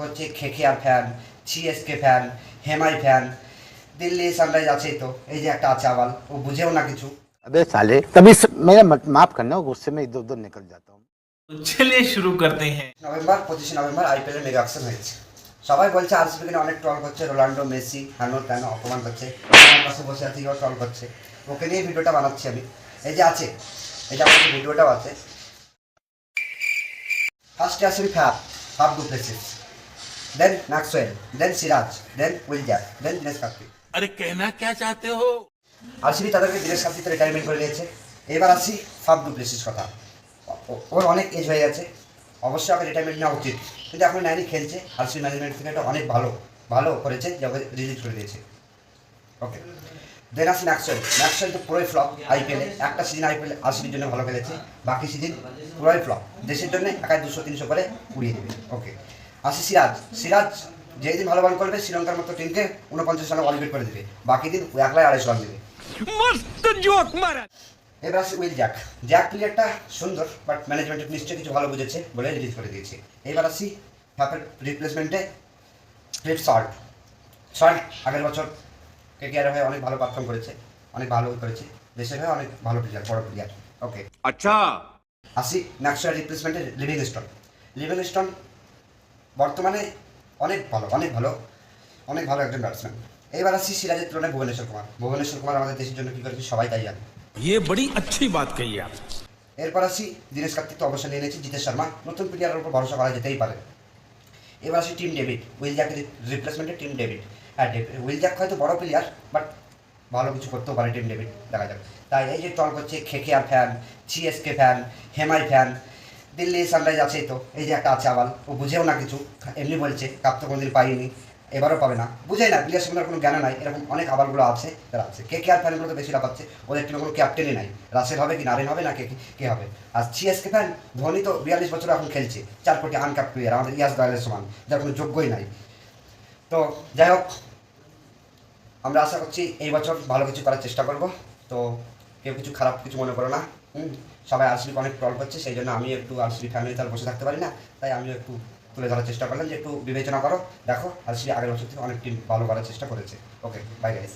হচ্ছে খেখিয়ার fan CSK fan হেমাই ফ্যান দিল্লি সানরাইজ আছেই তো এই যে একটা আছে আবাল ও বুঝেও না কিছু अबे साले तभी स- मेरा मत- माफ करना गुस्से में इधर उधर निकल जाता हूँ तो चलिए शुरू करते हैं নভেম্বর পঁচিশে নভেম্বর আইপিএল এর মেগা অ্যাকশন হয়েছে সবাই বলছে আরসিবিকে নিয়ে অনেক ট্রল করছে রোনাল্ডো মেসি হ্যানো ত্যানো অপমান করছে আমার পাশে বসে আছে এও ট্রল করছে ওকে নিয়ে ভিডিওটা বানাচ্ছি আমি এই যে আছে এই যে আমার ভিডিওটাও আছে ফার্স্টে আসেন fap puff du Plessis then Maxwell, then Siraj, then Wilder, then Dinesh Karthik আরে কেনা কে চাতে হো? আরসিবি তাদেরকে দিনেশ কার্তিক রিটায়ারমেন্ট করে দিয়েছে। এবার আসি ফাফ ডুপ্লেসিস কথা। ওর অনেক এজ হয়ে গেছে। অবশ্যই আগে রিটায়ারমেন্ট নেওয়া উচিত। কিন্তু এখন নাইনি খেলছে। আরসিবি ম্যানেজমেন্ট থেকে এটা অনেক ভালো ভালো করেছে যে ওকে রিলিজ করে দিয়েছে। ওকে দেন আসি ম্যাক্সওয়েল ম্যাক্সওয়েল তো পুরোই ফ্লপ আইপিএলে একটা সিজন আইপিএল আরসিবির জন্য ভালো খেলেছে। বাকি সিজন পুরোই ফ্লপ দেশের জন্য একাই দুশো তিনশো করে উড়িয়ে দেবে। ওকে আসি সিরাজ। সিরাজ যেদিন ভালো বল করবে শ্রীলঙ্কার মতো টিমকে উনপঞ্চাশ রানে অলআউট করে দেবে। বাকি দিন একলাই আড়াইশো রান দেবে। এবার আসি উইল জ্যাক। জ্যাক প্লেয়ারটা সুন্দর বাট ম্যানেজমেন্ট নিশ্চয়ই কিছু ভালো বুঝেছে বলে রিলিজ করে দিয়েছে। এবার আসি ফাপের রিপ্লেসমেন্টে ফ্লিপ সল্ট শর্ট আগের বছর কে কেয়ার হয়ে অনেক ভালো পারফর্ম করেছে অনেক ভালো করেছে দেশের হয়ে অনেক ভালো প্লেয়ার বড় প্লেয়ার ওকে আচ্ছা। আসি নাক্সার রিপ্লেসমেন্টে লিভিং স্টোন লিভিং স্টোন বর্তমানে অনেক ভালো অনেক ভালো অনেক ভালো একজন ব্যাটসম্যান এবার আসি সিরাজের তুলনায় ভুবনেশ্বর কুমার ভুবনেশ্বর কুমার আমাদের দেশের জন্য কী করেছে সবাই তাই জানে ये बड़ी अच्छी बात कही आप এরপর আসি দীনেশ কার্তিক তো অবশ্যই নিয়ে নিয়েছি জিতেশ শর্মা নতুন প্লেয়ারের উপর ভরসা করা যেতেই পারে এবার আসি Tim David Will জ্যাকের রিপ্লেসমেন্টে team David হ্যাঁ ডেভিড উইল জ্যাক হয়তো বড় প্লেয়ার বাট ভালো কিছু করতেও পারে টিম ডেভিড দেখা যাক তাই এই যে টল করছে খেকেআর ফ্যান সিএসকে ফ্যান হেমাই ফ্যান দিল্লি সানরাইজ আছেই তো, এই যে একটা আছে আবাল, ও বুঝেও না কিছু, এমনি বলছে, কাপ তো কোনোদিন পাইনি, এবারও পাবে না, বুঝাই না প্লেয়ার সম্বন্ধে কোনো জ্ঞান নাই, এরকম অনেক আবালগুলো আছে, যারা আছে, কে কে আর ফ্যানগুলো তো বেশি পাচ্ছে ওদের টিমে কোনো ক্যাপ্টেনই নাই, রাসেল হবে কি নারেন হবে না, কে কে হবে? আর সিএসকে ফ্যান ধোনি তো বিয়াল্লিশ বছর এখন খেলছে, চার কোটি আনকাপ প্লেয়ার আমাদের ইয়াস দয়ালের সমান, যার কোনো যোগ্যই নাই। তো, যাই হোক, আমরা আশা করছি এই বছর ভালো কিছু করার চেষ্টা করব, তো কেউ কিছু খারাপ কিছু মনে করো না, হুম? সবাই আরসিবি অনেক ট্রল করছে সেই জন্য আমি একটু আরসিডি ফ্যামিলি তার বসে থাকতে পারি না, তাই আমি একটু তুলে ধরার চেষ্টা করলাম যে একটু বিবেচনা করো। দেখো আরসিডি আগের বছর থেকে অনেক টিম ভালো করার চেষ্টা করেছে। Okay bye guys